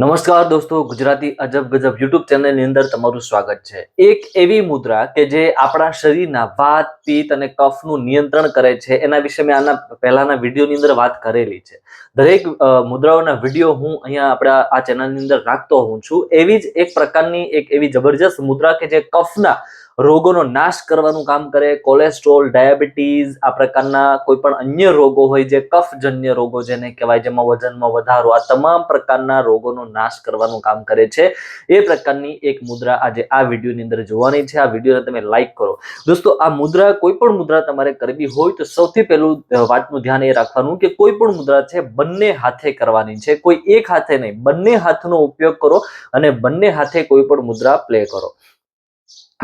નમસ્કાર દોસ્તો, ગુજરાતી અજબ ગજબ યુટ્યુબ ચેનલની અંદર તમારું સ્વાગત છે. એક એવી મુદ્રા કે જે આપણા શરીરના વાત, પિત્ત અને કફનું નિયંત્રણ કરે છે, એના વિશે મેં આના પહેલાના વિડીયોની અંદર વાત કરેલી છે. દરેક મુદ્રાઓના વીડિયો હું અહીંયા આપણા આ ચેનલની અંદર રાખતો હોઉં છું. એવી જ એક પ્રકારની એક એવી જબરજસ્ત મુદ્રા કે જે કફના રોગોનો નાશ કરવાનું કામ કરે કોલેસ્ટ્રોલ ડાયાબિટીસ આ પ્રકારના કોઈ પણ અન્ય રોગો હોય જે કફજન્ય રોગો જેને કહેવાય, જેમાં વજનમાં વધારો, આ તમામ પ્રકારના રોગોનો નાશ કરવાનું કામ કરે છે. એ પ્રકારની એક મુદ્રા આજે આ વિડીયોની અંદર જોવાની છે. આ વિડીયોને તમે લાઈક કરો. દોસ્તો, આ મુદ્રા કોઈ પણ મુદ્રા તમારે કરવી હોય તો સૌથી પહેલું વાતનું ધ્યાન એ રાખવાનું કે કોઈ પણ મુદ્રા છે બંને હાથે કરવાની છે. કોઈ એક હાથે નહીં, બંને હાથનો ઉપયોગ કરો અને બંને હાથે કોઈ પણ મુદ્રા પ્લે કરો.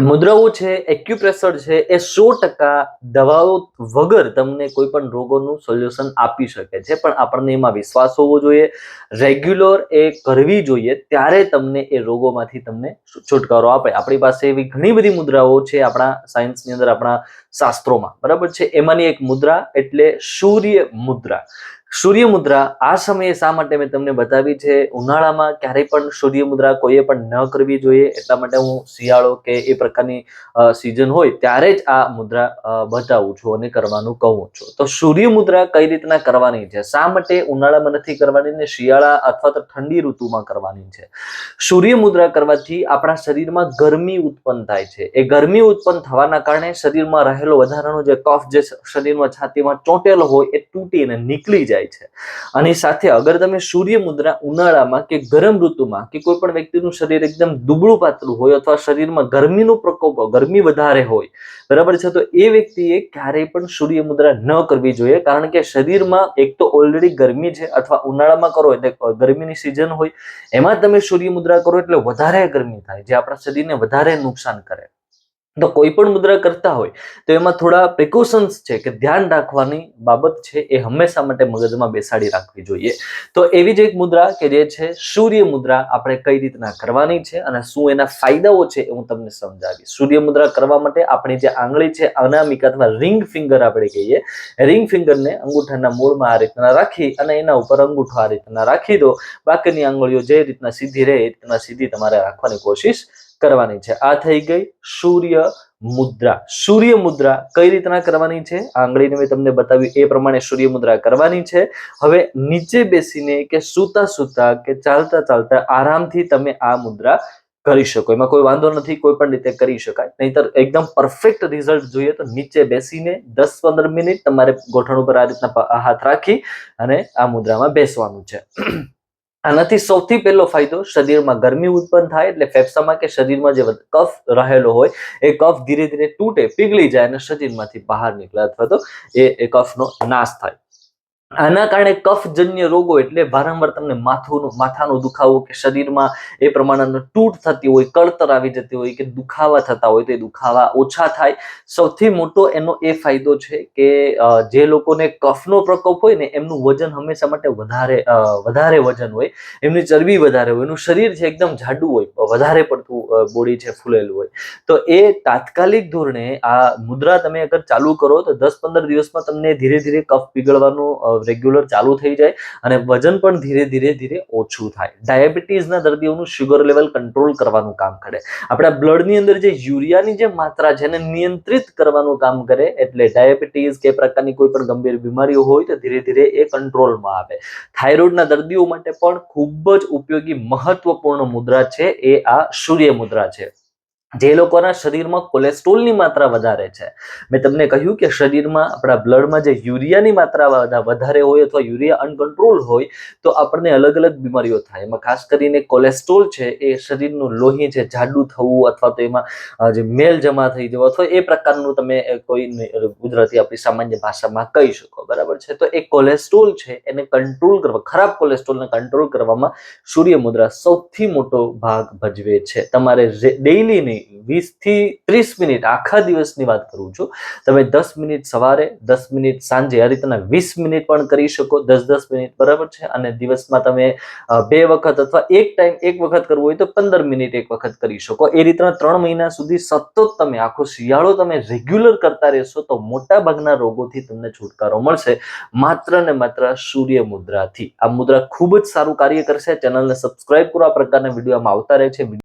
મુદ્રાઓ છે એક્યુપ્રેશર છે, એ સો ટકા દવાઓ વગર તમને કોઈ પણ રોગોનું સોલ્યુશન આપી શકે છે. પણ આપણને એમાં વિશ્વાસ હોવો જોઈએ રેગ્યુલર એ કરવી જોઈએ, ત્યારે તમને એ રોગોમાંથી તમને છુટકારો આપે. આપણી પાસે એવી ઘણી બધી મુદ્રાઓ છે આપણા સાયન્સની અંદર, આપણા શાસ્ત્રોમાં. બરાબર છે? એમાંની એક મુદ્રા એટલે સૂર્ય મુદ્રા. સૂર્ય મુદ્રા આ સમયે શા માટે મેં તમને બતાવી છે? ઉનાળામાં ક્યારેય પણ સૂર્ય મુદ્રા કોઈએ પણ ન કરવી જોઈએ, એટલા માટે હું શિયાળો કે એ પ્રકારની સિઝન હોય ત્યારે જ આ મુદ્રા બતાવું છું અને કરવાનું કહું છું. તો સૂર્ય મુદ્રા કઈ રીતના કરવાની છે? શા માટે ઉનાળામાં નથી કરવાની ને શિયાળા અથવા તો ઠંડી ઋતુમાં કરવાની છે? સૂર્ય મુદ્રા કરવાથી આપણા શરીરમાં ગરમી ઉત્પન્ન થાય છે. એ ગરમી ઉત્પન્ન થવાના કારણે શરીરમાં રહેલો વધારાનો જે કફ જે શરીરમાં છાતીમાં ચોંટેલો હોય એ તૂટીને નીકળી જાય છે. અને સાથે અગર તમે સૂર્ય મુદ્રા ઉનાળામાં કે ગરમ ઋતુમાં કે કોઈ પણ વ્યક્તિનું શરીર એકદમ દુબળું પાતળું હોય અથવા શરીરમાં ગરમીનો પ્રકોપ ગરમી વધારે હોય, બરાબર છે, તો એ વ્યક્તિએ ક્યારેય પણ સૂર્ય મુદ્રા ન કરવી જોઈએ. કારણ કે શરીરમાં એક તો ઓલરેડી ગરમી છે અથવા ઉનાળામાં કરો એટલે ગરમીની સિઝન હોય, એમાં તમે સૂર્ય મુદ્રા કરો એટલે વધારે ગરમી થાય, જે આપણા શરીરને વધારે નુકસાન કરે. તો કોઈ પણ મુદ્રા કરતા હોય, તો એમાં થોડા પ્રિકોશન્સ છે કે ધ્યાન રાખવાની બાબત છે એ હંમેશા માટે મગજમાં બેસાડી રાખવી જોઈએ. તો એવી જ એક મુદ્રા કે જે છે, સૂર્ય મુદ્રા આપણે કઈ રીતના કરવાની છે અને શું એના ફાયદાઓ છે એ હું તમને સમજાવીશ. સૂર્ય મુદ્રા કરવા માટે આપણી જે આંગળી છે, અનામિકા અથવા રિંગ ફિંગર આપણે કહીએ, રિંગ ફિંગરને અંગૂઠાના મૂળમાં આ રીતના રાખી અને એના ઉપર અંગૂઠો આ રીતના રાખી દો. બાકીની આંગળીઓ જે રીતના સીધી રહે એ રીતના સીધી તમારે રાખવાની કોશિશ કરવાની છે. આ થઈ ગઈ સૂર્ય મુદ્રા. સૂર્ય મુદ્રા કઈ રીતના કરવાની છે? આંગળીને મેં તમને બતાવ્યું એ પ્રમાણે સૂર્ય મુદ્રા કરવાની છે. હવે નીચે બેસીને કે સૂતા સૂતા કે ચાલતા ચાલતા આરામથી તમે આ મુદ્રા કરી શકો. એમાં કોઈ વાંધો નથી, કોઈ પણ રીતે કરી શકાય. નહીતર એકદમ પરફેક્ટ રિઝલ્ટ જોઈએ તો નીચે બેસીને દસ પંદર મિનિટ તમારે ગોઠણ ઉપર આ રીતના હાથ રાખી અને આ મુદ્રામાં બેસવાનું છે. આનાથી સૌથી પહેલો ફાયદો શરીરમાં ગરમી ઉત્પન્ન થાય એટલે ફેફસામાં કે શરીરમાં જે કફ રહેલો હોય, એ કફ ધીરે ધીરે તૂટે, પીગળી જાય અને શરીરમાંથી બહાર નીકળે અથવા તો એ કફનો નાશ થાય. આના કારણે કફજન્ય રોગો એટલે વારંવાર તમને માથું માથાનો દુખાવો કે શરીરમાં એ પ્રમાણેનો તૂટ થતી હોય, કળતર આવી જતી હોય કે દુખાવા થતા હોય તો એ દુખાવા ઓછા થાય. સૌથી મોટો એનો એ ફાયદો છે કે જે લોકોને કફનો પ્રકોપ હોય ને એમનું વજન હંમેશા માટે વધારે વધારે વજન હોય. એમની ચરબી વધારે હોય, એનું શરીર છે એકદમ જાડું હોય વધારે પડતું બોડી છે ફૂલેલું હોય. તો એ તાત્કાલિક ધોરણે આ મુદ્રા તમે અગર ચાલુ કરો તો દસ પંદર દિવસમાં તમને ધીરે ધીરે કફ પીગળવાનું રેગ્યુલર ચાલુ થઈ જાય અને વજન પણ ધીરે ધીરે ધીરે ઓછું થાય. ડાયાબિટીસના દર્દીઓનું શુગર લેવલ કંટ્રોલ કરવાનું કામ કરે. આપણા બ્લડની અંદર જે યુરિયાની જે માત્રા છે એને નિયંત્રિત કરવાનું કામ કરે એટલે ડાયાબિટીસ કે પ્રકારની કોઈ પણ ગંભીર બીમારીઓ હોય તો ધીરે ધીરે એ કંટ્રોલમાં આવે. થાઇરોઇડના દર્દીઓ માટે પણ ખૂબ જ ઉપયોગી મહત્વપૂર્ણ મુદ્રા છે એ આ સૂર્ય મુદ્રા છે. જે લોકોના શરીરમાં કોલેસ્ટ્રોલની માત્રા વધારે છે. મેં તમને કહ્યું કે શરીરમાં આપણા બ્લડમાં જે યુરિયાની માત્રા વધારે હોય અથવા યુરિયા અનકન્ટ્રોલ હોય, તો આપણને અલગ અલગ બીમારીઓ થાય. એમાં ખાસ કરીને કોલેસ્ટ્રોલ છે એ શરીરનું લોહી છે, જાડું થવું અથવા તો એમાં જે મેલ જમા થઈ જવો અથવા એ પ્રકારનું તમે કોઈ ગુજરાતી આપણી સામાન્ય ભાષામાં કહી શકો. બરાબર છે? તો એ કોલેસ્ટ્રોલ છે એને કંટ્રોલ કરવા, ખરાબ કોલેસ્ટ્રોલને કંટ્રોલ કરવામાં સૂર્ય મુદ્રા સૌથી મોટો ભાગ ભજવે છે. તમારે ડેઇલી નહીં વીસથી ત્રીસ મિનિટ આખા દિવસની વાત કરું છું. તમે દસ મિનિટ સવારે, દસ મિનિટ સાંજે આ રીતના વીસ મિનિટ પણ કરી શકો, દસ દસ મિનિટ બરાબર છે. અને દિવસમાં તમે બે વખત અથવા એક ટાઈમ એક વખત કરવું હોય તો પંદર મિનિટ એક વખત કરી શકો. એ રીતના ત્રણ મહિના સુધી સતત તમે આખો શિયાળો તમે રેગ્યુલર કરતા રહેશો તો મોટા ભાગના રોગોથી તમને છુટકારો મળશે. માત્ર ને માત્ર સૂર્ય મુદ્રાથી. આ મુદ્રા ખૂબ જ સારું કાર્ય કરશે. ચેનલને સબસ્ક્રાઇબ કરો. આ પ્રકારના વિડીયોમાં આવતા રહે છે.